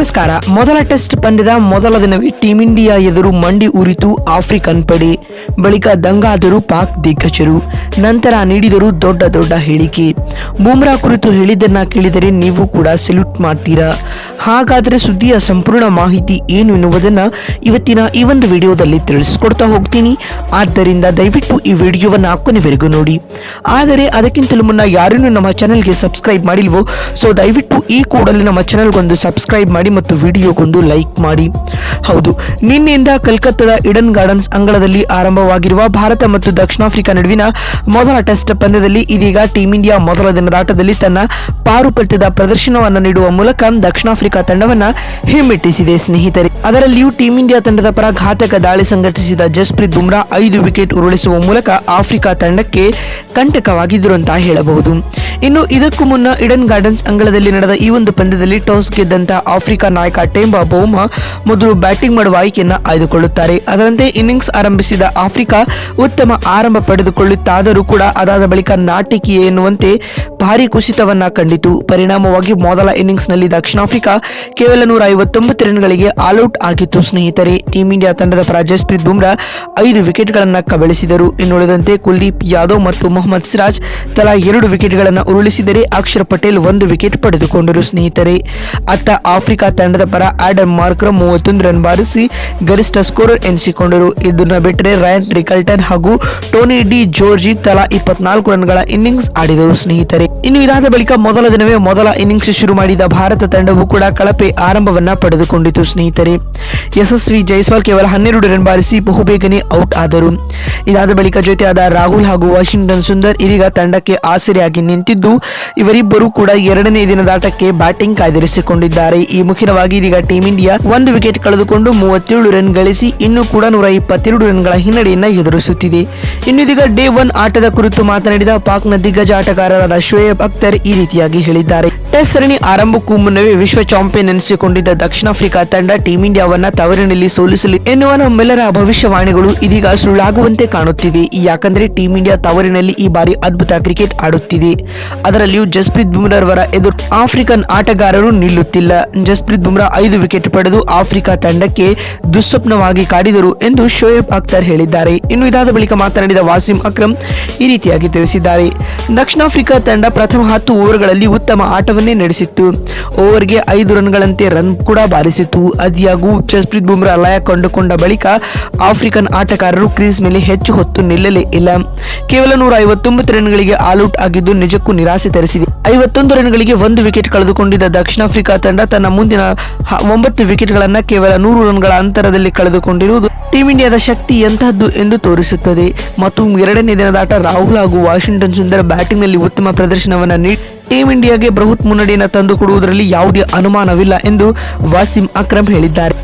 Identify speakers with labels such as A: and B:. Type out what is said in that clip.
A: ನಮಸ್ಕಾರ. ಮೊದಲ ಟೆಸ್ಟ್ ಪಂದ್ಯದ ಮೊದಲ ದಿನವೇ ಟೀಂ ಇಂಡಿಯಾ ಎದುರು ಮಂಡಿ ಉರಿತು ಆಫ್ರಿಕನ್ ಪಡೆ. ಬಳಿಕ ದಂಗಾದರು ಪಾಕ್ ದಿಗ್ಗಜರು. ನಂತರ ನೀಡಿದರು ದೊಡ್ಡ ದೊಡ್ಡ ಹೇಳಿಕೆ. ಬೂಮ್ರಾ ಕುರಿತು ಹೇಳಿದ್ದನ್ನ ಕೇಳಿದರೆ ನೀವು ಕೂಡ ಸೆಲ್ಯೂಟ್ ಮಾಡ್ತೀರಾ? ಹಾಗಾದರೆ ಸುದ್ದಿಯ ಸಂಪೂರ್ಣ ಮಾಹಿತಿ ಏನು ಎನ್ನುವುದನ್ನು ಇವತ್ತಿನ ಈ ಒಂದು ವಿಡಿಯೋದಲ್ಲಿ ತಿಳಿಸ್ಕೊಡ್ತಾ ಹೋಗ್ತೀನಿ. ಆದ್ದರಿಂದ ದಯವಿಟ್ಟು ಈ ವಿಡಿಯೋವನ್ನು ಕೊನೆವರೆಗೂ ನೋಡಿ. ಆದರೆ ಅದಕ್ಕಿಂತಲೂ ಮುನ್ನ ಯಾರನ್ನು ನಮ್ಮ ಚಾನಲ್ಗೆ ಸಬ್ಸ್ಕ್ರೈಬ್ ಮಾಡಿಲ್ವೋ, ಸೊ ದಯವಿಟ್ಟು ಈ ಕೂಡಲೇ ನಮ್ಮ ಚಾನಲ್ಗೊಂದು ಸಬ್ಸ್ಕ್ರೈಬ್ ಮಾಡಿ ಮತ್ತು ವಿಡಿಯೋಗೊಂದು ಲೈಕ್ ಮಾಡಿ. ಹೌದು, ನಿನ್ನೆಯಿಂದ ಕಲ್ಕತ್ತಾದ ಇಡನ್ ಗಾರ್ಡನ್ಸ್ ಅಂಗಳದಲ್ಲಿ ಆರಂಭವಾಗಿರುವ ಭಾರತ ಮತ್ತು ದಕ್ಷಿಣ ಆಫ್ರಿಕಾ ನಡುವಿನ ಮೊದಲ ಟೆಸ್ಟ್ ಪಂದ್ಯದಲ್ಲಿ ಇದೀಗ ಟೀಂ ಇಂಡಿಯಾ ಮೊದಲ ದಿನದ ಆಟದಲ್ಲಿ ತನ್ನ ಪಾರುಪತ್ಯದ ಪ್ರದರ್ಶನವನ್ನು ನೀಡುವ ಮೂಲಕ ದಕ್ಷಿಣ ಆಫ್ರಿಕಾ ತಂಡವನ್ನು ಹಿಮ್ಮೆಟ್ಟಿಸಿದೆ ಸ್ನೇಹಿತರೆ. ಅದರಲ್ಲಿಯೂ ಟೀಂ ಇಂಡಿಯಾ ತಂಡದ ಪರ ಘಾತಕ ದಾಳಿ ಸಂಘಟಿಸಿದ ಜಸ್ಪ್ರೀತ್ ಬುಮ್ರಾ ಐದು ವಿಕೆಟ್ ಉರುಳಿಸುವ ಮೂಲಕ ಆಫ್ರಿಕಾ ತಂಡಕ್ಕೆ ಕಂಟಕವಾಗಿದ್ದರು ಅಂತ ಹೇಳಬಹುದು. ಇನ್ನು ಇದಕ್ಕೂ ಮುನ್ನ ಇಡನ್ ಗಾರ್ಡನ್ಸ್ ಅಂಗಳದಲ್ಲಿ ನಡೆದ ಈ ಒಂದು ಪಂದ್ಯದಲ್ಲಿ ಟಾಸ್ ಗೆದ್ದಂತಹ ಆಫ್ರಿಕಾ ನಾಯಕ ಟೇಂಬಾ ಬೋಮ ಮೊದಲು ಬ್ಯಾಟಿಂಗ್ ಮಾಡುವ ಆಯ್ಕೆಯನ್ನು ಆಯ್ದುಕೊಳ್ಳುತ್ತಾರೆ. ಅದರಂತೆ ಇನ್ನಿಂಗ್ಸ್ ಆರಂಭಿಸಿದ ಆಫ್ರಿಕಾ ಉತ್ತಮ ಆರಂಭ ಪಡೆದುಕೊಳ್ಳುತ್ತಾದರೂ ಕೂಡ ಅದಾದ ಬಳಿಕ ನಾಟಿಕೆಯೇ ಎನ್ನುವಂತೆ ಭಾರಿ ಕುಸಿತವನ್ನ ಕಂಡಿತು ಪರಿಣಾಮವಾಗಿ ಮೊದಲ ಇನ್ನಿಂಗ್ಸ್ನಲ್ಲಿ ದಕ್ಷಿಣ ಆಫ್ರಿಕಾ ಕೇವಲ ನೂರ ಐವತ್ತೊಂಬತ್ತು ರನ್ಗಳಿಗೆ ಆಲ್ಔಟ್ ಆಗಿತ್ತು. ಸ್ನೇಹಿತರೆ, ಟೀಂ ಇಂಡಿಯಾ ತಂಡದ ಪರ ಜಸ್ಪ್ರೀತ್ ಬುಮ್ರಾ ಐದು ವಿಕೆಟ್ಗಳನ್ನು ಕಬಳಿಸಿದರು. ಇನ್ನುಳಿದಂತೆ ಕುಲ್ದೀಪ್ ಯಾದವ್ ಮತ್ತು ಮೊಹಮ್ಮದ್ ಸಿರಾಜ್ ತಲಾ ಎರಡು ವಿಕೆಟ್ಗಳನ್ನು ಉರುಳಿಸಿದರೆ ಅಕ್ಷರ್ ಪಟೇಲ್ ಒಂದು ವಿಕೆಟ್ ಪಡೆದುಕೊಂಡರು. ಸ್ನೇಹಿತರೆ, ಅತ್ತ ಆಫ್ರಿಕಾ ತಂಡದ ಪರ ಆಡಮ್ ಮಾರ್ಕ್ರಮ್ ಮೂವತ್ತೊಂದು ರನ್ ಬಾರಿಸಿ ಗರಿಷ್ಠ ಸ್ಕೋರರ್ ಎನಿಸಿಕೊಂಡರು. ಇದನ್ನು ಬಿಟ್ಟರೆ ರಯನ್ ರಿಕಲ್ಟನ್ ಹಾಗೂ ಟೋನಿ ಡಿ ಜೋರ್ಜಿ ತಲಾ ಇಪ್ಪತ್ನಾಲ್ಕು ರನ್ಗಳ ಇನ್ನಿಂಗ್ಸ್ ಆಡಿದರು. ಸ್ನೇಹಿತರೆ, ಇನ್ನು ಇದಾದ ಬಳಿಕ ಮೊದಲ ದಿನವೇ ಮೊದಲ ಇನ್ನಿಂಗ್ಸ್ ಶುರು ಮಾಡಿದ ಭಾರತ ತಂಡವು ಕೂಡ ಕಳಪೆ ಆರಂಭವನ್ನ ಪಡೆದುಕೊಂಡಿತು, ಸ್ನೇಹಿತರೆ. ಯಶಸ್ವಿ ಜೈಸ್ವಾಲ್ ಕೇವಲ ಹನ್ನೆರಡು ರನ್ ಬಾರಿಸಿ ಬಹುಬೇಗನೆ ಔಟ್ ಆದರು. ಇದಾದ ಬಳಿಕ ಜೊತೆಯಾದ ರಾಹುಲ್ ಹಾಗೂ ವಾಷಿಂಗ್ಟನ್ ಸುಂದರ್ ಇದೀಗ ತಂಡಕ್ಕೆ ಆಸರೆಯಾಗಿ ನಿಂತಿದ್ದು, ಇವರಿಬ್ಬರು ಕೂಡ ಎರಡನೇ ದಿನದ ಆಟಕ್ಕೆ ಬ್ಯಾಟಿಂಗ್ ಕಾಯ್ದಿರಿಸಿಕೊಂಡಿದ್ದಾರೆ. ಈ ಮುಖ್ಯವಾಗಿ ಇದೀಗ ಟೀಂ ಇಂಡಿಯಾ ಒಂದು ವಿಕೆಟ್ ಕಳೆದುಕೊಂಡು ಮೂವತ್ತೇಳು ರನ್ ಗಳಿಸಿ ಇನ್ನೂ ಕೂಡ ನೂರ ಇಪ್ಪತ್ತೆರಡು ರನ್ಗಳ ಹಿನ್ನಡೆಯನ್ನ ಎದುರಿಸುತ್ತಿದೆ. ಇನ್ನು ಇದೀಗ ಡೇ ಒನ್ ಆಟದ ಕುರಿತು ಮಾತನಾಡಿದ ಪಾಕ್ನ ದಿಗ್ಗಜ ಆಟಗಾರರಾದ ಶೋಯಬ್ ಅಖ್ತರ್ ಈ ರೀತಿಯಾಗಿ ಹೇಳಿದ್ದಾರೆ. ಟೆಸ್ಟ್ ಸರಣಿ ಆರಂಭಕ್ಕೂ ಮುನ್ನವೇ ವಿಶ್ವ ಚಾಂಪಿಯನ್ ಎನಿಸಿಕೊಂಡಿದ್ದ ದಕ್ಷಿಣ ಆಫ್ರಿಕಾ ತಂಡ ಟೀಂ ಇಂಡಿಯಾವನ್ನ ತವರಿನಲ್ಲಿ ಸೋಲಿಸಲಿ ಎನ್ನುವ ನಮ್ಮೆಲ್ಲರ ಭವಿಷ್ಯವಾಣಿಗಳು ಇದೀಗ ಸುಳ್ಳಾಗುವಂತೆ ಕಾಣುತ್ತಿದೆ ಯಾಕಂದ್ರೆ ಟೀಂ ಇಂಡಿಯಾ ತವರಿನಲ್ಲಿ ಈ ಬಾರಿ ಅದ್ಭುತ ಕ್ರಿಕೆಟ್ ಆಡುತ್ತಿದೆ. ಅದರಲ್ಲಿಯೂ ಜಸ್ಪ್ರೀತ್ ಬುಮ್ರಾರವರ ಎದುರು ಆಫ್ರಿಕನ್ ಆಟಗಾರರು ನಿಲ್ಲುತ್ತಿಲ್ಲ. ಜಸ್ಪ್ರೀತ್ ಬುಮ್ರಾ ಐದು ವಿಕೆಟ್ ಪಡೆದು ಆಫ್ರಿಕಾ ತಂಡಕ್ಕೆ ದುಸ್ವಪ್ನವಾಗಿ ಕಾಡಿದರು ಎಂದು ಶೋಯಬ್ ಅಖ್ತರ್ ಹೇಳಿದ್ದಾರೆ. ಇನ್ನು ಇದಾದ ಬಳಿಕ ಮಾತನಾಡಿದ ವಾಸಿಂ ಅಕ್ರಮ್ ಈ ರೀತಿಯಾಗಿ ತಿಳಿಸಿದ್ದಾರೆ. ದಕ್ಷಿಣ ಆಫ್ರಿಕಾ ತಂಡ ಪ್ರಥಮ ಹತ್ತು ಓವರ್ಗಳಲ್ಲಿ ಉತ್ತಮ ಆಟವನ್ನೇ ನಡೆಸಿತ್ತು. ಓವರ್ಗೆ ಐದು ರನ್ಗಳಂತೆ ರನ್ ಕೂಡ ಬಾರಿಸಿತು ಅದಿಯಾಗೂ ಜಸ್ಪ್ರೀತ್ ಬುಮ್ರಾ ಲಯ ಕಂಡುಕೊಂಡ ಬಳಿಕ ಆಫ್ರಿಕನ್ ಆಟಗಾರರು ಕ್ರೀಸ್ ಮೇಲೆ ಹೆಚ್ಚು ಹೊತ್ತು ನಿಲ್ಲಲೇ ಇಲ್ಲ. ಕೇವಲ ನೂರ ಐವತ್ತೊಂಬತ್ತು ರನ್ಗಳಿಗೆ ಆಲ್ಔಟ್ ಆಗಿದ್ದು ನಿಜಕ್ಕೂ ನಿರಾಸೆ ತರಿಸಿದೆ. ಐವತ್ತೊಂದು ರನ್ಗಳಿಗೆ ಒಂದು ವಿಕೆಟ್ ಕಳೆದುಕೊಂಡಿದ್ದ ದಕ್ಷಿಣ ಆಫ್ರಿಕಾ ತಂಡ ತನ್ನ ಮುಂದಿನ ಒಂಬತ್ತು ವಿಕೆಟ್ಗಳನ್ನ ಕೇವಲ ನೂರು ರನ್ಗಳ ಅಂತರದಲ್ಲಿ ಕಳೆದುಕೊಂಡಿರುವುದು ಟೀಂ ಇಂಡಿಯಾದ ಶಕ್ತಿ ಎಂತಹದ್ದು ಎಂದು ತೋರಿಸುತ್ತದೆ. ಮತ್ತು ಎರಡನೇ ದಿನದ ಆಟ ರಾಹುಲ್ ಹಾಗೂ ವಾಷಿಂಗ್ಟನ್ ಸುಂದರ್ ಬ್ಯಾಟಿಂಗ್ನಲ್ಲಿ ಉತ್ತಮ ಪ್ರದರ್ಶನವನ್ನು ನೀಡಿ ಟೀಂ ಇಂಡಿಯಾಗೆ ಬೃಹತ್ ಮುನ್ನಡೆಯನ್ನು ತಂದುಕೊಡುವುದರಲ್ಲಿ ಯಾವುದೇ ಅನುಮಾನವಿಲ್ಲ ಎಂದು ವಾಸಿಂ ಅಕ್ರಮ್ ಹೇಳಿದ್ದಾರೆ.